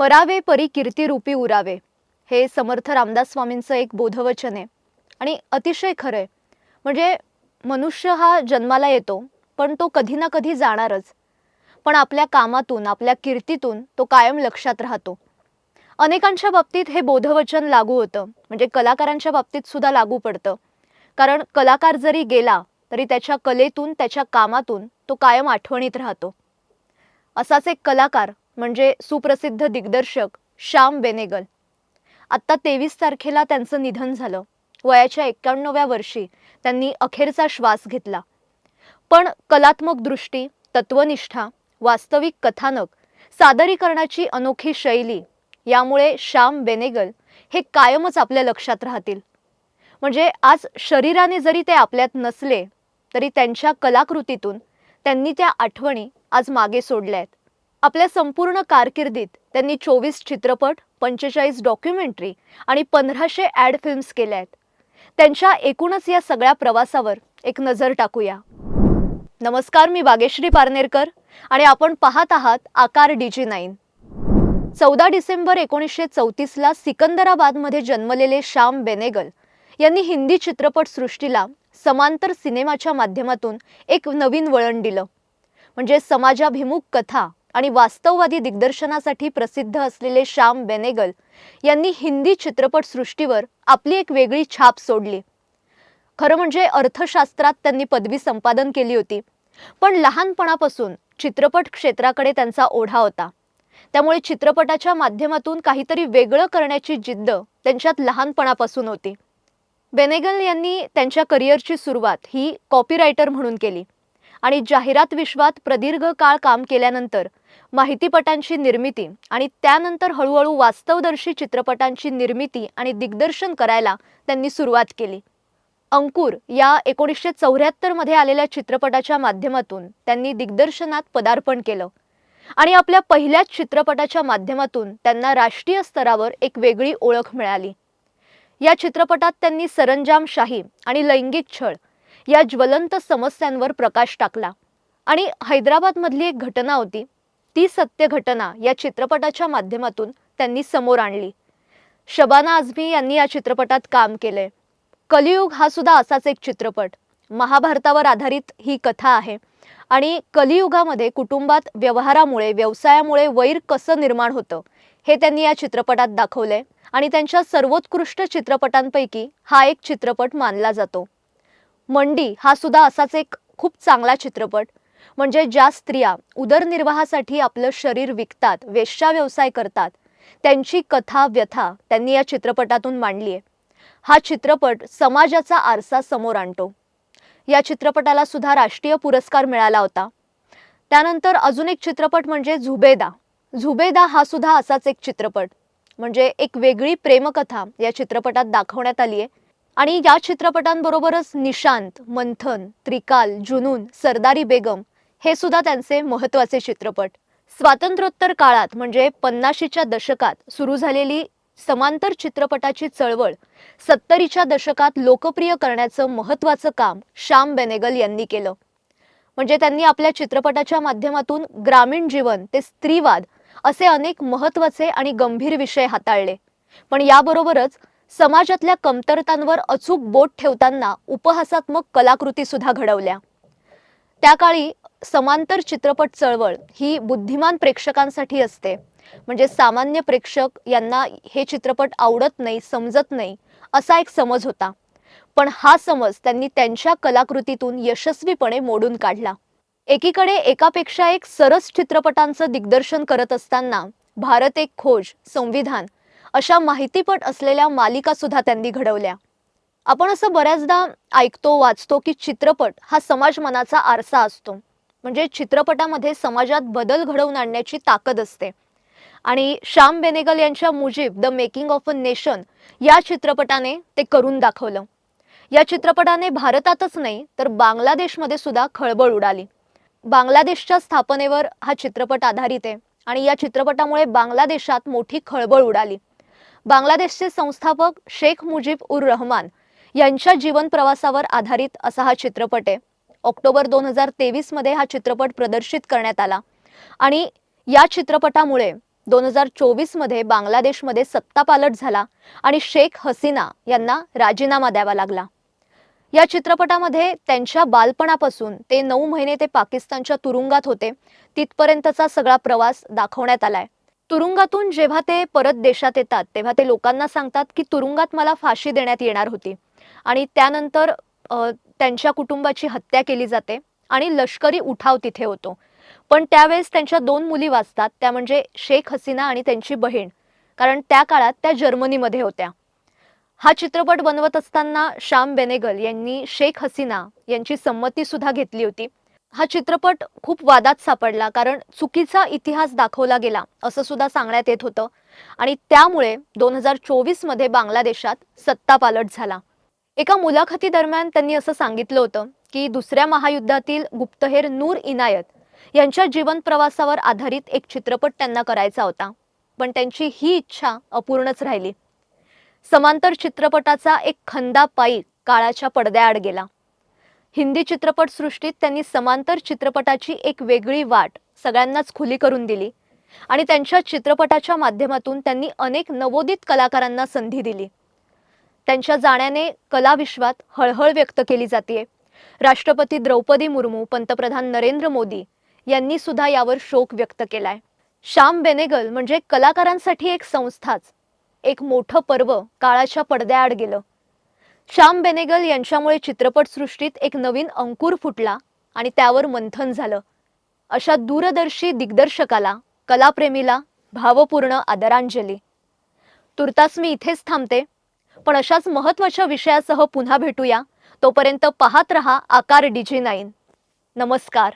मरावे परी कीर्तिरूपी उरावे. हे समर्थ रामदास स्वामींचं एक बोधवचन आहे. आणि अतिशय खरं आहे. म्हणजे मनुष्य हा जन्माला येतो पण तो कधी ना कधी जाणारच. पण आपल्या कामातून आपल्या कीर्तीतून तो कायम लक्षात राहतो. अनेकांच्या बाबतीत हे बोधवचन लागू होतं. म्हणजे कलाकारांच्या बाबतीत सुद्धा लागू पडतं. कारण कलाकार जरी गेला तरी त्याच्या कलेतून त्याच्या कामातून तो कायम आठवणीत राहतो. असाच एक कलाकार म्हणजे सुप्रसिद्ध दिग्दर्शक श्याम बेनेगल. आत्ता तेवीस तारखेला त्यांचं निधन झालं. वयाच्या एक्क्याण्णव्या वर्षी त्यांनी अखेरचा श्वास घेतला. पण कलात्मक दृष्टी तत्वनिष्ठा वास्तविक कथानक सादरीकरणाची अनोखी शैली यामुळे श्याम बेनेगल हे कायमच आपल्या लक्षात राहतील. म्हणजे आज शरीराने जरी ते आपल्यात नसले तरी त्यांच्या कलाकृतीतून त्यांनी त्या आठवणी आज मागे सोडल्या आहेत आपल्या संपूर्ण कारकिर्दीत त्यांनी चोवीस चित्रपट पंचेचाळीस डॉक्युमेंटरी आणि पंधराशे ॲड फिल्म्स केल्या आहेत. त्यांच्या एकूणच या सगळ्या प्रवासावर एक नजर टाकूया. नमस्कार मी बागेश्री पारनेरकर आणि आपण पाहत आहात आकार डीजी नाईन चौदा डिसेंबर एकोणीसशे चौतीसला सिकंदराबादमध्ये जन्मलेले श्याम बेनेगल यांनी हिंदी चित्रपटसृष्टीला समांतर सिनेमाच्या माध्यमातून एक नवीन वळण दिलं. म्हणजे समाजाभिमुख कथा आणि वास्तववादी दिग्दर्शनासाठी प्रसिद्ध असलेले श्याम बेनेगल यांनी हिंदी चित्रपटसृष्टीवर आपली एक वेगळी छाप सोडली. खरं म्हणजे अर्थशास्त्रात त्यांनी पदवी संपादन केली होती पण लहानपणापासून चित्रपट क्षेत्राकडे त्यांचा ओढा होता. त्यामुळे चित्रपटाच्या माध्यमातून काहीतरी वेगळं करण्याची जिद्द त्यांच्यात लहानपणापासून होती. बेनेगल यांनी त्यांच्या करिअरची सुरुवात ही कॉपीरायटर म्हणून केली आणि जाहिरात विश्वात प्रदीर्घ काळ काम केल्यानंतर माहितीपटांची निर्मिती आणि त्यानंतर हळूहळू वास्तवदर्शी चित्रपटांची निर्मिती आणि दिग्दर्शन करायला त्यांनी सुरुवात केली. अंकुर या एकोणीसशे चौऱ्याहत्तरमध्ये आलेल्या चित्रपटाच्या माध्यमातून त्यांनी दिग्दर्शनात पदार्पण केलं. आणि आपल्या पहिल्याच चित्रपटाच्या माध्यमातून त्यांना राष्ट्रीय स्तरावर एक वेगळी ओळख मिळाली. या चित्रपटात त्यांनी सरंजामशाही आणि लैंगिक छळ या ज्वलंत समस्यांवर प्रकाश टाकला. आणि हैदराबादमधली एक घटना होती ती सत्य घटना या चित्रपटाच्या माध्यमातून त्यांनी समोर आणली. शबाना आझमी यांनी या चित्रपटात काम केले कलियुग हा सुद्धा असाच एक चित्रपट. महाभारतावर आधारित ही कथा आहे. आणि कलियुगामध्ये कुटुंबात व्यवहारामुळे व्यवसायामुळे वैर कसं निर्माण होतं हे त्यांनी या चित्रपटात दाखवलंय. आणि त्यांच्या सर्वोत्कृष्ट चित्रपटांपैकी हा एक चित्रपट मानला जातो. मंडी हा सुद्धा असाच एक खूप चांगला चित्रपट. म्हणजे ज्या स्त्रिया उदरनिर्वाहासाठी आपलं शरीर विकतात वेश्या व्यवसाय करतात त्यांची कथा व्यथा त्यांनी या चित्रपटातून मांडली आहे हा चित्रपट समाजाचा आरसा समोर आणतो. या चित्रपटाला सुद्धा राष्ट्रीय पुरस्कार मिळाला होता. त्यानंतर अजून एक चित्रपट म्हणजे झुबेदा. झुबेदा हा सुद्धा असाच एक चित्रपट. म्हणजे एक वेगळी प्रेमकथा या चित्रपटात दाखवण्यात आली आहे आणि या चित्रपटांबरोबरच निशांत मंथन त्रिकाल जुनून सरदारी बेगम हे सुद्धा त्यांचे महत्त्वाचे चित्रपट. स्वातंत्र्योत्तर काळात म्हणजे पन्नाशीच्या दशकात सुरू झालेली समांतर चित्रपटाची चळवळ सत्तरीच्या दशकात लोकप्रिय करण्याचं महत्त्वाचं काम श्याम बेनेगल यांनी केलं. म्हणजे त्यांनी आपल्या चित्रपटाच्या माध्यमातून ग्रामीण जीवन ते स्त्रीवाद असे अनेक महत्त्वाचे आणि गंभीर विषय हाताळले. पण याबरोबरच समाजातल्या कमतरतांवर अचूक बोट ठेवताना उपहासात्मक कलाकृती सुद्धा घडवल्या. त्या काळी समांतर चित्रपट चळवळ ही बुद्धिमान प्रेक्षकांसाठी असते. म्हणजे सामान्य प्रेक्षक यांना हे चित्रपट आवडत नाही समजत नाही असा एक समज होता. पण हा समज त्यांनी त्यांच्या कलाकृतीतून यशस्वीपणे मोडून काढला. एकीकडे एकापेक्षा एक सरस चित्रपटांचं दिग्दर्शन करत असताना भारत एक खोज संविधान अशा माहितीपट असलेल्या मालिका सुद्धा त्यांनी घडवल्या. आपण असं बऱ्याचदा ऐकतो वाचतो की चित्रपट हा समाज मनाचा आरसा असतो. म्हणजे चित्रपटामध्ये समाजात बदल घडवून आणण्याची ताकद असते. आणि श्याम बेनेगल यांच्या Mujib the making of a nation या चित्रपटाने ते करून दाखवलं. या चित्रपटाने भारतातच नाही तर बांगलादेशमध्ये सुद्धा खळबळ उडाली. बांगलादेशच्या स्थापनेवर हा चित्रपट आधारित आहे आणि या चित्रपटामुळे बांगलादेशात मोठी खळबळ उडाली. बांगलादेशचे संस्थापक शेख मुजीब उर रहमान यांच्या जीवन प्रवासावर आधारित असा हा चित्रपट आहे. ऑक्टोबर दोन हजार तेवीसमध्ये हा चित्रपट प्रदर्शित करण्यात आला. आणि या चित्रपटामुळे दोन हजार चोवीसमध्ये बांगलादेशमध्ये सत्तापालट झाला आणि शेख हसीना यांना राजीनामा द्यावा लागला. या चित्रपटामध्ये त्यांच्या बालपणापासून ते नऊ महिने ते पाकिस्तानच्या तुरुंगात होते तिथपर्यंतचा सगळा प्रवास दाखवण्यात आलाय. तुरुंगातून जेव्हा ते परत देशात येतात तेव्हा ते लोकांना सांगतात की तुरुंगात मला फाशी देण्यात येणार होती. आणि त्यानंतर त्यांच्या कुटुंबाची हत्या केली जाते आणि लष्करी उठाव तिथे होतो. पण त्यावेळेस त्यांच्या दोन मुली वाचतात त्या म्हणजे शेख हसीना आणि त्यांची बहीण. कारण त्या काळात त्या जर्मनीमध्ये होत्या. हा चित्रपट बनवत असताना श्याम बेनेगल यांनी शेख हसीना यांची संमती सुद्धा घेतली होती. हा चित्रपट खूप वादात सापडला कारण चुकीचा इतिहास दाखवला गेला असं सुद्धा सांगण्यात येत होतं. आणि त्यामुळे दोन हजार चोवीसमध्ये बांगलादेशात सत्तापालट झाला. एका मुलाखती दरम्यान त्यांनी असं सांगितलं होतं की दुसऱ्या महायुद्धातील गुप्तहेर नूर इनायत यांच्या जीवन प्रवासावर आधारित एक चित्रपट त्यांना करायचा होता. पण त्यांची ही इच्छा अपूर्णच राहिली. समांतर चित्रपटाचा एक खंदा पायी काळाच्या पडद्याआड गेला. हिंदी चित्रपटसृष्टीत त्यांनी समांतर चित्रपटाची एक वेगळी वाट सगळ्यांनाच खुली करून दिली आणि त्यांच्या चित्रपटाच्या माध्यमातून त्यांनी अनेक नवोदित कलाकारांना संधी दिली. त्यांच्या जाण्याने कलाविश्वात हळहळ व्यक्त केली जाते राष्ट्रपती द्रौपदी मुर्मू पंतप्रधान नरेंद्र मोदी यांनी सुद्धा यावर शोक व्यक्त केलाय. श्याम बेनेगल म्हणजे कलाकारांसाठी एक संस्थाच. एक मोठं पर्व काळाच्या पडद्याआड गेलं. श्याम बेनेगल यांच्यामुळे चित्रपटसृष्टीत एक नवीन अंकुर फुटला आणि त्यावर मंथन झालं. अशा दूरदर्शी दिग्दर्शकाला कलाप्रेमीला भावपूर्ण आदरांजली. तुर्तास मी इथेच थांबते. पण अशाच महत्त्वाच्या विषयासह पुन्हा भेटूया. तोपर्यंत पाहत रहा आकार डीजी नाईन. नमस्कार.